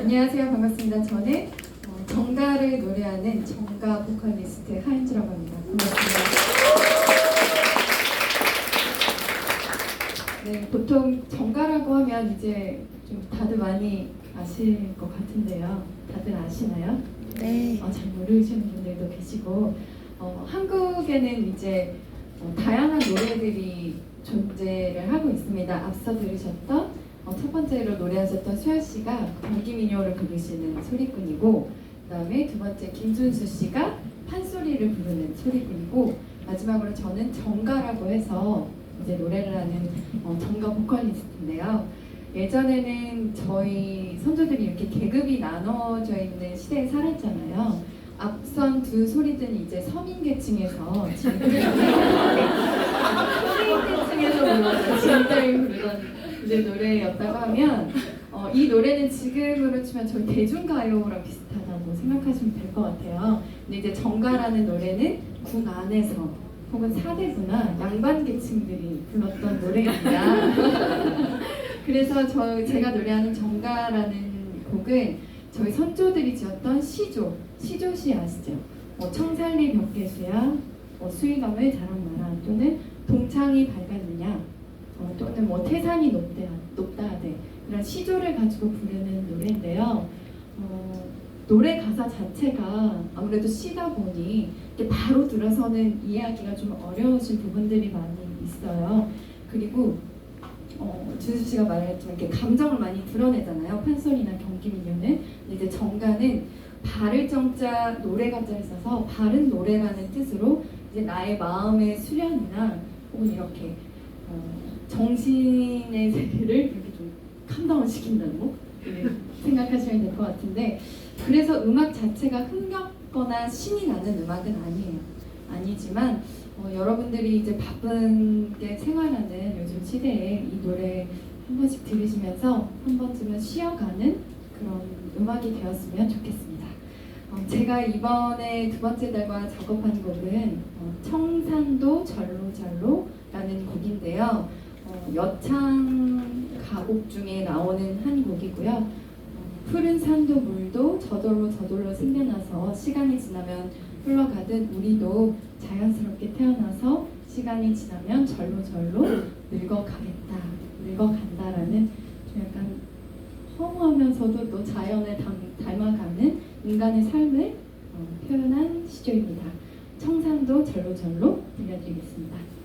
안녕하세요. 반갑습니다. 저는 어, 정가를 노래하는 정가 보컬리스트 하은주라고 합니다. 반갑습니다. 네, 보통 정가라고 하면 이제 좀 다들 많이 아실 것 같은데요. 다들 아시나요? 네. 어, 잘 모르시는 분들도 계시고 어, 한국에는 이제 어, 다양한 노래들이 존재를 하고 있습니다. 앞서 들으셨던 어, 첫 번째로 노래하셨던 수아 씨가 경기민요를 부르시는 소리꾼이고 그다음에 두 번째 김준수 씨가 판소리를 부르는 소리꾼이고 마지막으로 저는 정가라고 해서 이제 노래를 하는 어, 정가 보컬리스트인데요. 예전에는 저희 선조들이 이렇게 계급이 나눠져 있는 시대에 살았잖아요. 앞선 두 소리들은 이제 서민 계층에서 서민 계층에서 불렀던 진들 부르던 이제 노래였다고 하면 어, 이 노래는 지금으로 치면 저희 대중가요랑 비슷하다고 생각하시면 될 것 같아요. 근데 이제 정가라는 노래는 군 안에서 혹은 사대부나 양반 계층들이 불렀던 노래입니다. 그래서 저 제가 노래하는 정가라는 곡은 저희 선조들이 지었던 시조, 시조시 아시죠? 뭐 청살리 벽계수야, 뭐 수위감을 자랑마라 또는 동창이 밝았느냐, 어, 또는 뭐 태산이 높다, 높다 하되 이런 시조를 가지고 부르는 노래인데요. 어, 노래 가사 자체가 아무래도 시다 보니 바로 들어서는 이해하기가 좀 어려우신 부분들이 많이 있어요. 그리고 어, 준수 씨가 말했지만 이렇게 감정을 많이 드러내잖아요. 판소리나 경기 민요는. 근데 이제 정가는 바를 정자 노래가 짜 있어서 바른 노래라는 뜻으로 이제 나의 마음의 수련이나 혹은 이렇게 어, 정신의 세계를 이렇게 좀 캄다운 시킨다고 네, 생각하시면 될 것 같은데 그래서 음악 자체가 흥겹거나 신이 나는 음악은 아니에요. 아니지만 어, 여러분들이 이제 바쁜 게 생활하는 요즘 시대에 이 노래 한 번씩 들으시면서 한 번쯤은 쉬어가는 그런 음악이 되었으면 좋겠습니다. 어, 제가 이번에 두 번째 달과 작업한 곡은 어, 청산도 절로절로라는 곡인데요. 어, 여창 가곡 중에 나오는 한 곡이고요. 어, 푸른 산도 물도 저절로 저절로 생겨나서 시간이 지나면 흘러가듯 우리도 자연스럽게 태어나서 시간이 지나면 절로 절로 늙어가겠다, 늙어간다라는 좀 약간 허무하면서도 또 자연을 닮, 닮아가는 인간의 삶을 어, 표현한 시조입니다. 청산도 절로 절로 들려드리겠습니다.